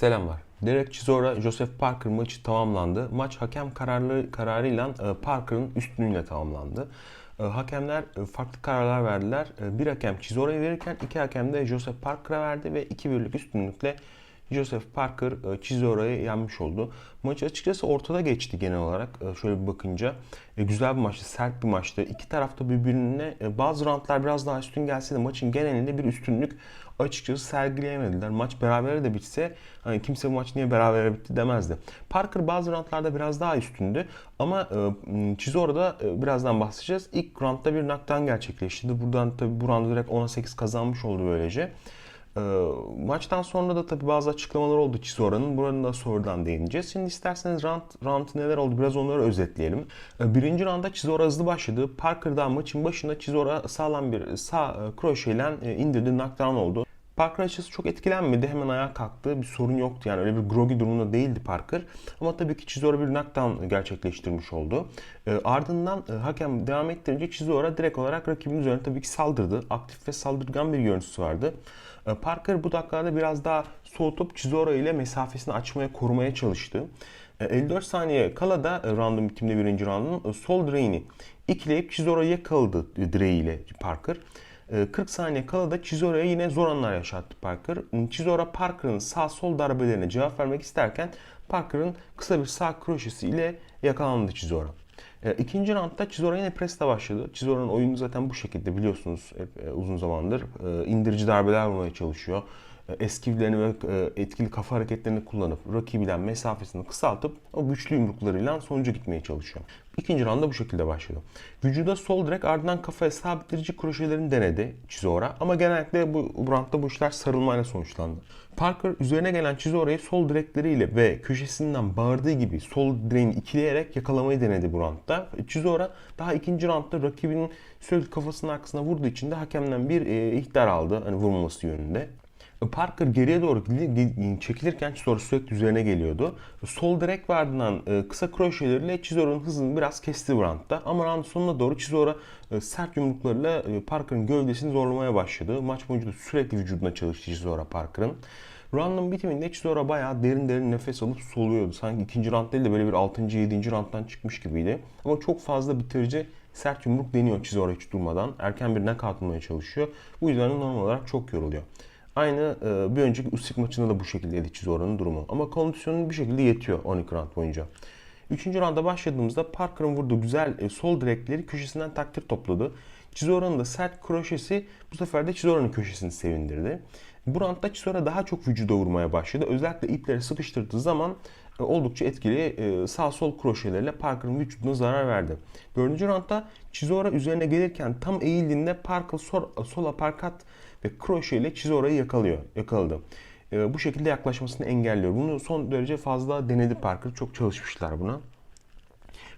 Selamlar. Derek Chisora, Joseph Parker maçı tamamlandı. Maç hakem kararlı kararıyla e, Parker'ın üstünlüğüyle tamamlandı. E, Hakemler e, farklı kararlar verdiler. Bir hakem Chisora'ya verirken iki hakem de Joseph Parker'a verdi ve 2 birlik üstünlükle Joseph Parker e, Chisora'yı yenmiş oldu. Maç açıkçası ortada geçti genel olarak e, şöyle bir bakınca. E, Güzel bir maçtı, sert bir maçtı. İki tarafta birbirine e, bazı roundlar biraz daha üstün gelse de maçın genelinde bir üstünlük açıkçası sergileyemediler. Maç berabere de bitse hani kimse bu maç niye berabere bitti demezdi. Parker bazı roundlarda biraz daha üstündü ama e, Chisora'da e, birazdan bahsedeceğiz. İlk roundda bir knockdown gerçekleşti. Buradan tabi bu roundu direkt 10'a 8 kazanmış oldu böylece. E, maçtan sonra da tabi bazı açıklamalar oldu Chisora'nın. Buranın da sonradan değineceğiz. Şimdi isterseniz round, round neler oldu biraz onları özetleyelim. E, birinci roundda Chisora hızlı başladı. Parker'dan maçın başında Chisora sağlam bir sağ e, kroşeyle e, indirdi. Knockdown oldu. Parker açıkçası çok etkilenmedi. Hemen ayağa kalktı. Bir sorun yoktu. Yani öyle bir groggy durumunda değildi Parker. Ama tabii ki Chisora bir knockdown gerçekleştirmiş oldu. E, ardından e, hakem devam ettirince Chisora direkt olarak rakibinin üzerine tabii ki saldırdı. Aktif ve saldırgan bir görüntüsü vardı. E, Parker bu dakikada biraz daha soğutup Chisora ile mesafesini açmaya, korumaya çalıştı. E, 54 saniye kala da e, roundun bitiminde birinci roundun e, sol direğini ikileyip Chisora'yı yakaladı direğiyle Parker. E, 40 saniye kala da Chisora'ya yine zor anlar yaşattı Parker. Chisora Parker'ın sağ sol darbelerine cevap vermek isterken Parker'ın kısa bir sağ kroşesi ile yakalandı Chisora. E, İkinci roundda Chisora yine presle başladı. Chisora'nın oyunu zaten bu şekilde biliyorsunuz hep e, uzun zamandır. E, indirici darbeler vurmaya çalışıyor. E, Eskivlerini ve e, etkili kafa hareketlerini kullanıp rakibiyle mesafesini kısaltıp o güçlü yumruklarıyla sonuca gitmeye çalışıyor. İkinci rounda bu şekilde başladı. Vücuda sol direkt ardından kafaya sabitleyici kroşelerini denedi Chisora ama genellikle bu, bu roundda bu işler sarılmayla sonuçlandı. Parker üzerine gelen Chisora'yı sol direkleriyle ve köşesinden bağırdığı gibi sol direğini ikileyerek yakalamayı denedi bu roundda. Chisora daha ikinci roundda rakibinin sürekli kafasının arkasına vurduğu için de hakemden bir e, ihtar aldı hani vurmaması yönünde. Parker geriye doğru çekilirken Chisora sürekli üzerine geliyordu. Sol direk ve ardından e, kısa kroşeleriyle Chisora'nın hızını biraz kesti roundda. Ama round sonuna doğru Chisora e, sert yumruklarıyla e, Parker'ın gövdesini zorlamaya başladı. Maç boyunca da sürekli vücuduna çalıştı Chisora Parker'ın. Round'un bitiminde Chisora bayağı derin derin nefes alıp soluyordu. Sanki ikinci round değil de böyle bir 6. 7. rounddan çıkmış gibiydi. Ama çok fazla bitirici sert yumruk deniyor Chisora hiç durmadan. Erken bir bulmaya çalışıyor. Bu yüzden normal olarak çok yoruluyor. Aynı e, bir önceki Usyk maçında da bu şekildeydi Chisora'nın durumu. Ama kondisyonun bir şekilde yetiyor 12 round boyunca. Üçüncü rounda başladığımızda Parker'ın vurduğu güzel e, sol direkleri köşesinden takdir topladı. Chisora'nın da sert kroşesi bu sefer de Chisora'nın köşesini sevindirdi. Bu roundda Chisora daha çok vücuda vurmaya başladı. Özellikle ipleri sıkıştırdığı zaman oldukça etkili e, sağ sol kroşeleriyle Parker'ın vücuduna zarar verdi. Dördüncü roundda Chisora üzerine gelirken tam eğildiğinde Parker sol, sol aparkat ve kroşe ile Chisora'yı yakalıyor, yakaladı. E, bu şekilde yaklaşmasını engelliyor. Bunu son derece fazla denedi Parker. Çok çalışmışlar buna.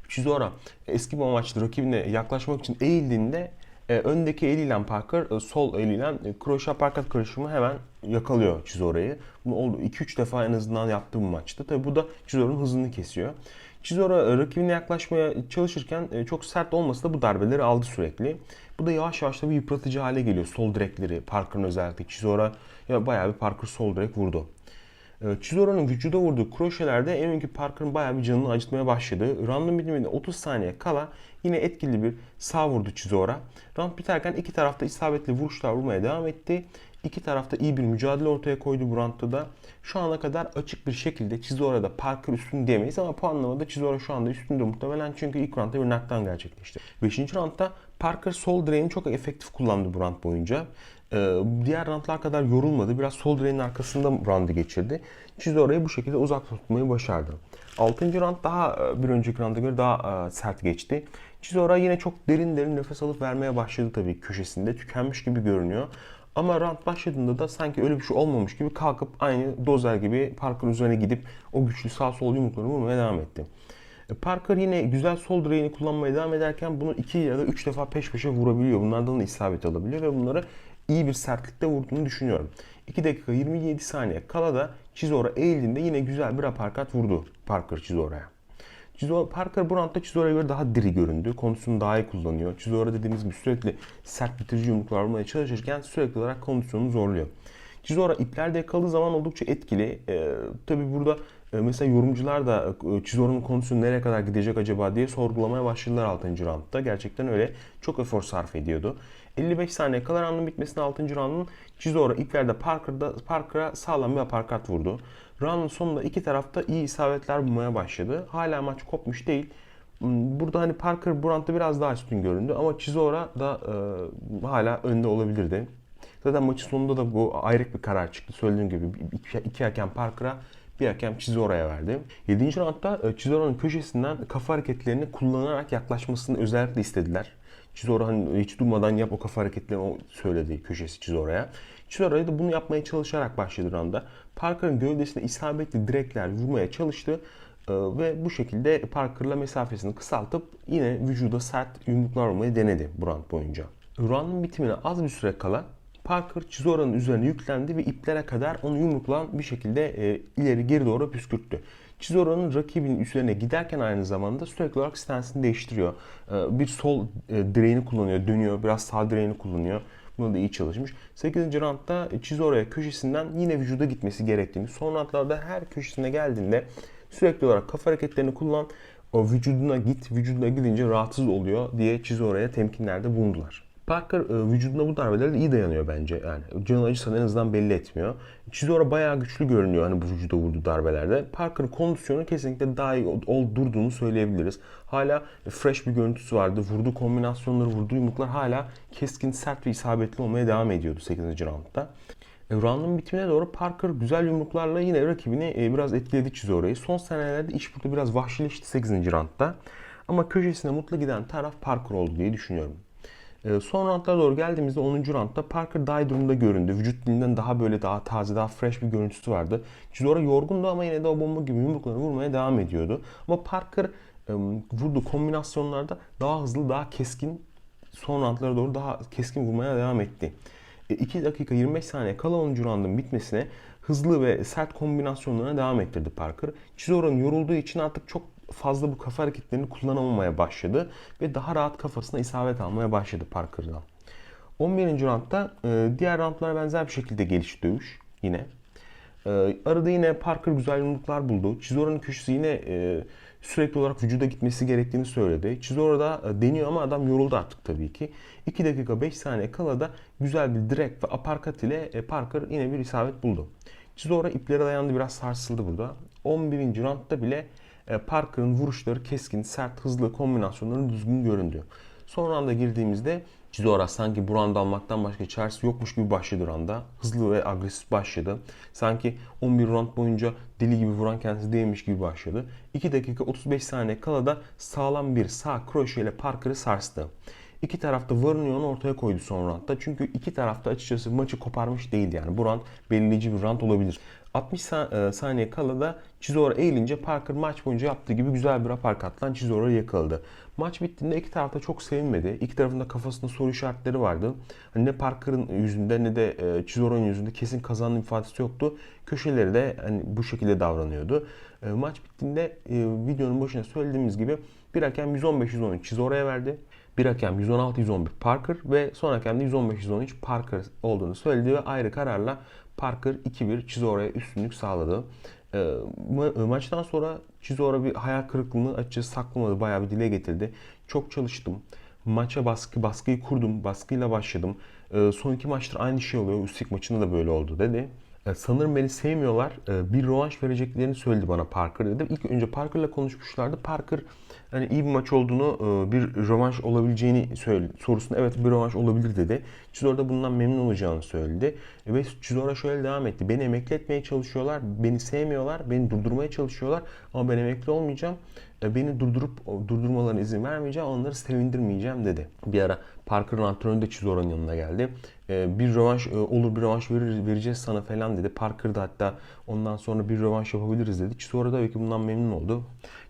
Chisora eski bir amaçlı rakibine yaklaşmak için eğildiğinde e, öndeki eliyle Parker e, sol eliyle e, kroşe aparkat karışımı hemen yakalıyor Chisora'yı. Bunu oldu 2-3 defa en azından yaptığı bir maçtı. Tabi bu da Chisora'nın hızını kesiyor. Chisora rakibine yaklaşmaya çalışırken çok sert olmasa da bu darbeleri aldı sürekli. Bu da yavaş yavaş da bir yıpratıcı hale geliyor. Sol direkleri, Parker'ın özellikle Chisora ya bayağı bir Parker sol direk vurdu. Chisora'nın vücuda vurduğu kroşelerde en önceki Parker'ın bayağı bir canını acıtmaya başladı. Round'un bitiminde 30 saniye kala yine etkili bir sağ vurdu Chisora. Round biterken iki tarafta isabetli vuruşlar vurmaya devam etti. İki tarafta iyi bir mücadele ortaya koydu bu roundda da. Şu ana kadar açık bir şekilde Chisora'da Parker üstün diyemeyiz ama puanlamada Chisora şu anda üstünde muhtemelen çünkü ilk roundda bir knockdown gerçekleşti. Beşinci roundda Parker sol direğini çok efektif kullandı bu round boyunca. Ee, diğer roundlar kadar yorulmadı. Biraz sol direğin arkasında roundu geçirdi. Chisora'yı bu şekilde uzak tutmayı başardı. Altıncı round daha bir önceki rounda göre daha sert geçti. Chisora yine çok derin derin nefes alıp vermeye başladı tabii köşesinde. Tükenmiş gibi görünüyor. Ama round başladığında da sanki öyle bir şey olmamış gibi kalkıp aynı dozer gibi Parker üzerine gidip o güçlü sağ sol yumrukları vurmaya devam etti. Parker yine güzel sol direğini kullanmaya devam ederken bunu 2 ya da 3 defa peş peşe vurabiliyor. Bunlardan da isabet alabiliyor ve bunları iyi bir sertlikte vurduğunu düşünüyorum. 2 dakika 27 saniye kala da Chisora eğildiğinde yine güzel bir aparkat vurdu Parker Chisora'ya. Chisora, Parker bu roundda Chisora'ya göre daha diri göründü. Kondisyonu daha iyi kullanıyor. Chisora dediğimiz gibi sürekli sert bitirici yumruklar vurmaya çalışırken sürekli olarak kondisyonunu zorluyor. Chisora iplerde yakaladığı zaman oldukça etkili. E, tabii burada e, mesela yorumcular da e, Chisora'nın kondisyonu nereye kadar gidecek acaba diye sorgulamaya başladılar 6. roundda. Gerçekten öyle çok efor sarf ediyordu. 55 saniye kala roundun bitmesine 6. roundun Chisora iplerde Parker'da Parker'a sağlam bir aparkat vurdu. Roundun sonunda iki tarafta iyi isabetler bulmaya başladı. Hala maç kopmuş değil. Hmm, Burada hani Parker bu biraz daha üstün göründü ama Chisora da e, hala önde olabilirdi. Zaten maçın sonunda da bu ayrık bir karar çıktı. Söylediğim gibi iki, iki hakem Parker'a bir hakem Chisora'ya verdi. 7. roundda e, Chisora'nın köşesinden kafa hareketlerini kullanarak yaklaşmasını özellikle istediler. Chisora hani hiç durmadan yap o kafa hareketlerini o söyledi köşesi Chisora'ya. Chisora da bunu yapmaya çalışarak başladı rounda. Parker'ın gövdesine isabetli direkler vurmaya çalıştı. Ee, ve bu şekilde Parker'la mesafesini kısaltıp yine vücuda sert yumruklar vurmayı denedi bu round boyunca. Round'un bitimine az bir süre kala Parker Chisora'nın üzerine yüklendi ve iplere kadar onu yumrukla bir şekilde e, ileri geri doğru püskürttü. Chisora'nın rakibinin üzerine giderken aynı zamanda sürekli olarak stansını değiştiriyor. E, bir sol e, direğini kullanıyor, dönüyor, biraz sağ direğini kullanıyor. Bunda da iyi çalışmış. 8. roundda Chisora'ya köşesinden yine vücuda gitmesi gerektiğini, son roundlarda her köşesine geldiğinde sürekli olarak kafa hareketlerini kullan, o vücuduna git, vücuduna gidince rahatsız oluyor diye Chisora'ya temkinlerde bulundular. Parker e, vücuduna bu darbelere iyi dayanıyor bence. Yani canı acısa da en azından belli etmiyor. Chisora bayağı güçlü görünüyor hani bu vücuda vurduğu darbelerde. Parker'ın kondisyonu kesinlikle daha iyi ol, durduğunu söyleyebiliriz. Hala fresh bir görüntüsü vardı. Vurduğu kombinasyonları, vurduğu yumruklar hala keskin, sert ve isabetli olmaya devam ediyordu 8. roundda. E, roundun bitimine doğru Parker güzel yumruklarla yine rakibini e, biraz etkiledi Chisora'yı. Son senelerde iş burada biraz vahşileşti 8. roundda. Ama köşesine mutlu giden taraf Parker oldu diye düşünüyorum. E, son roundlara doğru geldiğimizde 10. roundda Parker iyi durumda göründü. Vücut dilinden daha böyle daha taze, daha fresh bir görüntüsü vardı. Chisora yorgundu ama yine de o bomba gibi yumrukları vurmaya devam ediyordu. Ama Parker e, vurduğu kombinasyonlarda daha hızlı, daha keskin son roundlara doğru daha keskin vurmaya devam etti. 2 dakika 25 saniye kala 10. roundun bitmesine hızlı ve sert kombinasyonlarına devam ettirdi Parker. Chisora'nın yorulduğu için artık çok fazla bu kafa hareketlerini kullanamamaya başladı ve daha rahat kafasına isabet almaya başladı Parker'dan. 11. roundda e, diğer roundlara benzer bir şekilde gelişti dövüş yine. E, arada yine Parker güzel yumruklar buldu. Chisora'nın köşesi yine e, sürekli olarak vücuda gitmesi gerektiğini söyledi. Chisora da deniyor ama adam yoruldu artık tabii ki. 2 dakika 5 saniye kala da güzel bir direkt ve aparkat ile Parker yine bir isabet buldu. Chisora iplere dayandı biraz sarsıldı burada. 11. roundda bile Parker'ın vuruşları keskin, sert, hızlı kombinasyonları düzgün göründü. Son anda girdiğimizde Chisora sanki bu round almaktan başka çaresi yokmuş gibi başladı rounda. Hızlı ve agresif başladı. Sanki 11 round boyunca deli gibi vuran kendisi değilmiş gibi başladı. 2 dakika 35 saniye kala da sağlam bir sağ kroşe ile Parker'ı sarstı. İki tarafta varını ortaya koydu son roundda. Çünkü iki tarafta açıkçası maçı koparmış değildi yani. Bu round belirleyici bir round olabilir. 60 e, saniye kala da Chisora eğilince Parker maç boyunca yaptığı gibi güzel bir aparkatla Chisora'yı yakaladı. Maç bittiğinde iki tarafta çok sevinmedi. İki tarafında kafasında soru işaretleri vardı. Hani ne Parker'ın yüzünde ne de e, Chisora'nın yüzünde kesin kazandığı ifadesi yoktu. Köşeleri de hani bu şekilde davranıyordu. E, maç bittiğinde videonun başında söylediğimiz gibi bir hakem 115-113 Chisora'ya verdi. Bir hakem 116-111 Parker ve son hakem de 115-113 Parker olduğunu söyledi ve ayrı kararla Parker 2-1 Chisora'ya üstünlük sağladı. Ee, ma- maçtan sonra Chisora bir hayal kırıklığını açıkçası saklamadı. Bayağı bir dile getirdi. Çok çalıştım. Maça baskı, baskıyı kurdum. Baskıyla başladım. Ee, son iki maçtır aynı şey oluyor. Üstlük maçında da böyle oldu dedi. Ee, sanırım beni sevmiyorlar. Ee, bir rövanş vereceklerini söyledi bana Parker dedi. İlk önce Parker'la konuşmuşlardı. Parker hani iyi bir maç olduğunu, e, bir rövanş olabileceğini söyledi. Sorusunda evet bir rövanş olabilir dedi. Chisora da bundan memnun olacağını söyledi. Ve Chisora şöyle devam etti. Beni emekli etmeye çalışıyorlar, beni sevmiyorlar, beni durdurmaya çalışıyorlar ama ben emekli olmayacağım. E, beni durdurup durdurmalarına izin vermeyeceğim, onları sevindirmeyeceğim dedi. Bir ara Parker'ın antrenörü de Chisora'nın yanına geldi. E, bir rövanş olur bir rövanş verir, vereceğiz sana falan dedi. Parker da hatta ondan sonra bir rövanş yapabiliriz dedi. Chisora da belki bundan memnun oldu.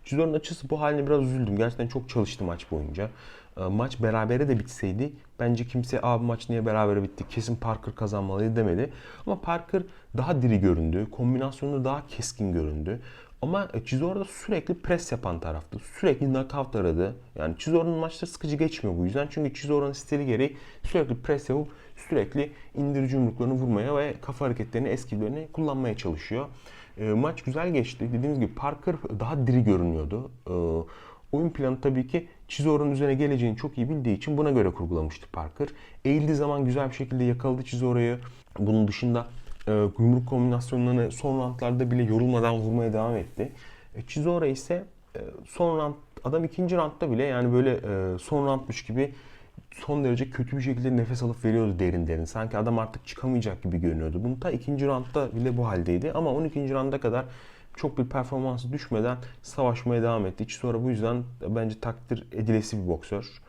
Chisora'nın açısı bu haline biraz üzüldüm. Gerçekten çok çalıştı maç boyunca. e, maç berabere de bitseydi bence kimse abi maç niye berabere bitti kesin Parker kazanmalıydı demedi. Ama Parker daha diri göründü. Kombinasyonu daha keskin göründü. Ama Chisora da sürekli pres yapan taraftı. Sürekli knockout aradı. Yani Chisora'nın maçları sıkıcı geçmiyor bu yüzden. Çünkü Chisora'nın stili gereği sürekli pres yapıp sürekli indirici yumruklarını vurmaya ve kafa hareketlerini, eskivlerini kullanmaya çalışıyor. E, maç güzel geçti. Dediğimiz gibi Parker daha diri görünüyordu. E, oyun planı tabii ki Chisora'nın üzerine geleceğini çok iyi bildiği için buna göre kurgulamıştı Parker. Eğildiği zaman güzel bir şekilde yakaladı Chisora'yı. Bunun dışında e, yumruk kombinasyonlarını son roundlarda bile yorulmadan vurmaya devam etti. E, Chisora ise e, son round, adam ikinci roundda bile yani böyle e, son roundmuş gibi son derece kötü bir şekilde nefes alıp veriyordu derin derin. Sanki adam artık çıkamayacak gibi görünüyordu. Bunu ta ikinci roundda bile bu haldeydi. Ama 12. rounda kadar çok bir performansı düşmeden savaşmaya devam etti. Chisora bu yüzden bence takdir edilesi bir boksör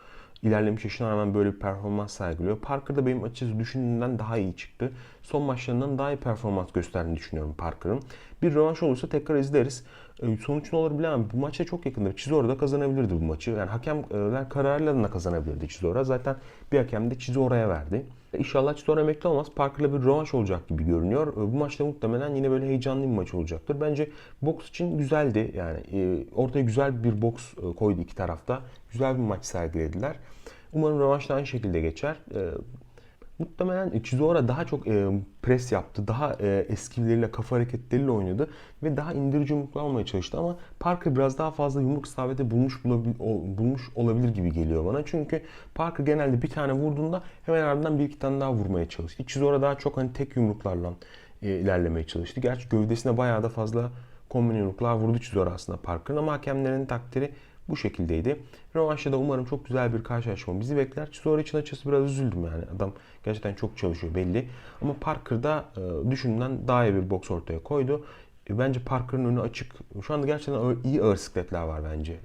ilerlemiş yaşına rağmen böyle bir performans sergiliyor. Parker da benim açıkçası düşündüğümden daha iyi çıktı. Son maçlarından daha iyi performans gösterdiğini düşünüyorum Parker'ın. Bir rövanş olursa tekrar izleriz. Ee, Sonuç ne olur bilemem. Bu maça çok yakındır. Chisora da kazanabilirdi bu maçı. Yani hakemler kararıyla da kazanabilirdi Chisora. Zaten bir hakem de Chisora'ya verdi. İnşallah Chisora emekli olmaz. Parker'la bir rövanş olacak gibi görünüyor. Ee, Bu maçta muhtemelen yine böyle heyecanlı bir maç olacaktır. Bence boks için güzeldi. Yani e, ortaya güzel bir boks e, koydu iki tarafta. Güzel bir maç sergilediler. Umarım rövanş da aynı şekilde geçer. Muhtemelen Chisora daha çok e, pres yaptı. Daha e, eskivleriyle, kafa hareketleriyle oynadı. Ve daha indirici yumruklar almaya çalıştı. Ama Parker biraz daha fazla yumruk isabeti bulmuş, bulabil- ol- bulmuş olabilir gibi geliyor bana. Çünkü Parker genelde bir tane vurduğunda hemen ardından bir iki tane daha vurmaya çalıştı. Chisora daha çok hani tek yumruklarla e, ilerlemeye çalıştı. Gerçi gövdesine bayağı da fazla kombine yumruklar vurdu Chisora aslında Parker'ın. Ama hakemlerin takdiri bu şekildeydi. Rövanşta da umarım çok güzel bir karşılaşma bizi bekler. Chisora için açıkçası biraz üzüldüm yani. Adam gerçekten çok çalışıyor belli. Ama Parker da e, düşündüğümden daha iyi bir boks ortaya koydu. E, Bence Parker'ın önü açık. Şu anda gerçekten iyi ağır sikletler var bence.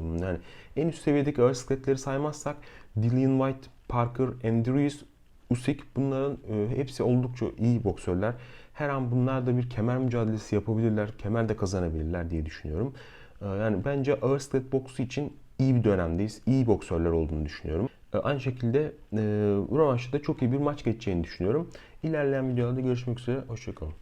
Yani en üst seviyedeki ağır sikletleri saymazsak Dillian White, Parker, Andrews, Usyk bunların e, hepsi oldukça iyi boksörler. Her an bunlar da bir kemer mücadelesi yapabilirler, kemer de kazanabilirler diye düşünüyorum. E, Yani bence ağır siklet boksu için iyi bir dönemdeyiz. İyi boksörler olduğunu düşünüyorum. E, Aynı şekilde e, rövanşta çok iyi bir maç geçeceğini düşünüyorum. İlerleyen videolarda görüşmek üzere. Hoşçakalın.